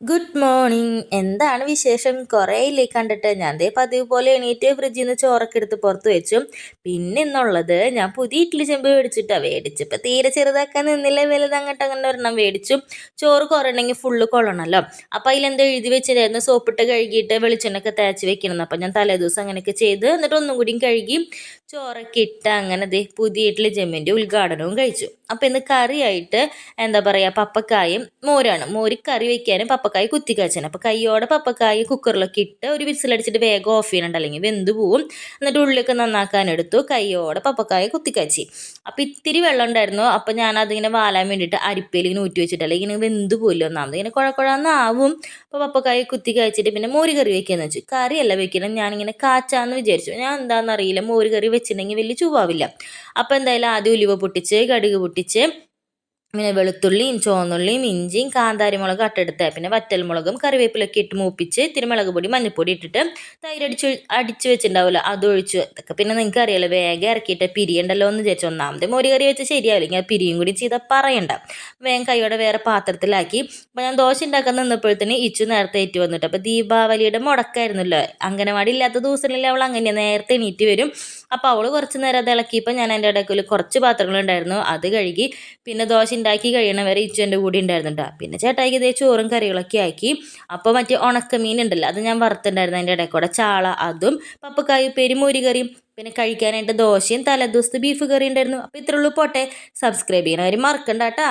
Good morning എന്താണ് വിശേഷം? കുറേയില്ലേ കണ്ടിട്ട്. ഞാൻ ദേ പതിവ് പോലെ എണീറ്റ് ഫ്രിഡ്ജിൽ നിന്ന് ചോറൊക്കെ എടുത്ത് പുറത്ത് വെച്ചു. പിന്നെ ഇന്നുള്ളത് ഞാൻ പുതിയ ഇഡ്ഡലി ചെമ്പ് മേടിച്ചിട്ടാണ് മേടിച്ചപ്പോൾ തീരെ ചെറുതാക്കാൻ നിന്നില്ല. വലുത് അങ്ങോട്ട് അങ്ങനെ ഒരെണ്ണം മേടിച്ചു. ചോറ് കുറയണമെങ്കിൽ ഫുള്ള് കൊള്ളണമല്ലോ അപ്പോൾ അതിലെന്തോ എഴുതി വെച്ചിട്ടായിരുന്നു. സോപ്പിട്ട് കഴുകിയിട്ട് വെളിച്ചെണ്ണൊക്കെ തേച്ച് വെക്കണം അപ്പോൾ ഞാൻ തലേദിവസം അങ്ങനെയൊക്കെ ചെയ്ത് എന്നിട്ട് ഒന്നും കൂടിയും കഴുകി ചോറൊക്കെ ഇട്ട് അങ്ങനെ ദേ പുതിയ ഇഡ്ഡലി ജമ്മിന്റെ ഉദ്ഘാടനവും കഴിച്ചു. അപ്പോൾ ഇന്ന് കറിയായിട്ട് എന്താ പറയുക പപ്പക്കായും മോരാണ്. മോര് കറി വയ്ക്കാനും പപ്പക്കായ കുത്തി കാച്ചാനും അപ്പോൾ കൈയോടെ പപ്പക്കായ കുക്കറിലൊക്കെ ഇട്ട് ഒരു വിസിലടിച്ചിട്ട് വേഗം ഓഫ് ചെയ്യണുണ്ട്. അല്ലെങ്കിൽ വെന്ത് പോവും. എന്നിട്ട് ഉള്ളിലൊക്കെ നന്നാക്കാൻ എടുത്തു. കൈയോടെ പപ്പക്കായ കുത്തിക്കാച്ചി. അപ്പോൾ ഇത്തിരി വെള്ളം ഉണ്ടായിരുന്നു. അപ്പോൾ ഞാൻ അതിങ്ങനെ വാലാൻ വേണ്ടിയിട്ട് അരിപ്പയിൽ ഇങ്ങനെ ഊറ്റി വെച്ചിട്ട് അല്ലെങ്കിൽ ഇങ്ങനെ വെന്ത് പോയില്ല ഒന്നാമത്. ഇങ്ങനെ കുഴക്കുഴന്നാവും അപ്പോൾ പപ്പക്കായ കുത്തി കാച്ചിട്ട് പിന്നെ മോര് കറി വെക്കാന്ന് വെച്ചു. കറിയല്ല വെക്കണം ഞാനിങ്ങനെ കാച്ചാന്ന് വിചാരിച്ചു. ഞാൻ എന്താണെന്നറിയില്ല മോര് കറി വെച്ചിട്ടുണ്ടെങ്കിൽ വലിയ ചുവാവില്ല. അപ്പോൾ എന്തായാലും ആദ്യം ഉലുവ പൊട്ടിച്ച് കടുക് പൊട്ടിച്ച് പിന്നെ വെളുത്തുള്ളിയും ചുവന്നുള്ളിയും ഇഞ്ചിയും കാന്താരിമുളക് അട്ടെടുത്ത് പിന്നെ വറ്റൽമുളകും കറിവേപ്പിലൊക്കെ ഇട്ട് മൂപ്പിച്ച് ഇത്തിരി മുളക് പൊടി മഞ്ഞൾപ്പൊടി ഇട്ടിട്ട് തൈരടിച്ച് അടിച്ച് വെച്ചിട്ടുണ്ടാവില്ല അതൊഴിച്ച് അതൊക്കെ പിന്നെ നിങ്ങൾക്ക് അറിയാലോ വേഗം ഇറക്കിയിട്ട് പിരിയണ്ടല്ലോ എന്ന് വിചാരിച്ചു ഒന്നാമത് മോര് കറി വെച്ച് ശരിയാവില്ല. പിരിയും കൂടി ചെയ്താൽ പറയണ്ട. വേഗം കൈയോടെ വേറെ പാത്രത്തിലാക്കി. അപ്പോൾ ഞാൻ ദോശ ഉണ്ടാക്കാൻ നിന്നപ്പോഴത്തേന് ഇച്ചു നേരത്തെ ഏറ്റു വന്നിട്ട്. അപ്പോൾ ദീപാവലിയുടെ മുടക്കായിരുന്നല്ലോ. അംഗനവാടി ഇല്ലാത്ത ദിവസങ്ങളിൽ അവൾ അങ്ങനെ നേരത്തെ എണീറ്റ് വരും. അപ്പോൾ അവൾ കുറച്ച് നേരം അത് ഇളക്കിയപ്പോൾ ഞാൻ എന്റെ ഇടയ്ക്കിൽ കുറച്ച് പാത്രങ്ങളുണ്ടായിരുന്നു അത് കഴുകി പിന്നെ ദോശ ഉണ്ടാക്കി കഴിയണവരെ ഇച്ചു എന്റെ കൂടി ഉണ്ടായിരുന്നു കേട്ടോ പിന്നെ ചേട്ടായിക്ക് ഇതേ ചോറും കറികളൊക്കെ ആക്കി. അപ്പോൾ മറ്റേ ഉണക്കമീൻ ഉണ്ടല്ലോ അത് ഞാൻ വറുത്തുണ്ടായിരുന്നു അതിന്റെ ഇടയ്ക്ക് കൂടെ. ചാള അതും പപ്പക്കായും പെരുമൂരി കറിയും പിന്നെ കഴിക്കാനായിട്ട് ദോശയും തലേദിവസത്തെ ബീഫ് കറി ഉണ്ടായിരുന്നു. അപ്പോൾ ഇത്രയുള്ളൂ പോട്ടെ. സബ്സ്ക്രൈബ് ചെയ്യണവർ മറക്കണ്ട കേട്ടോ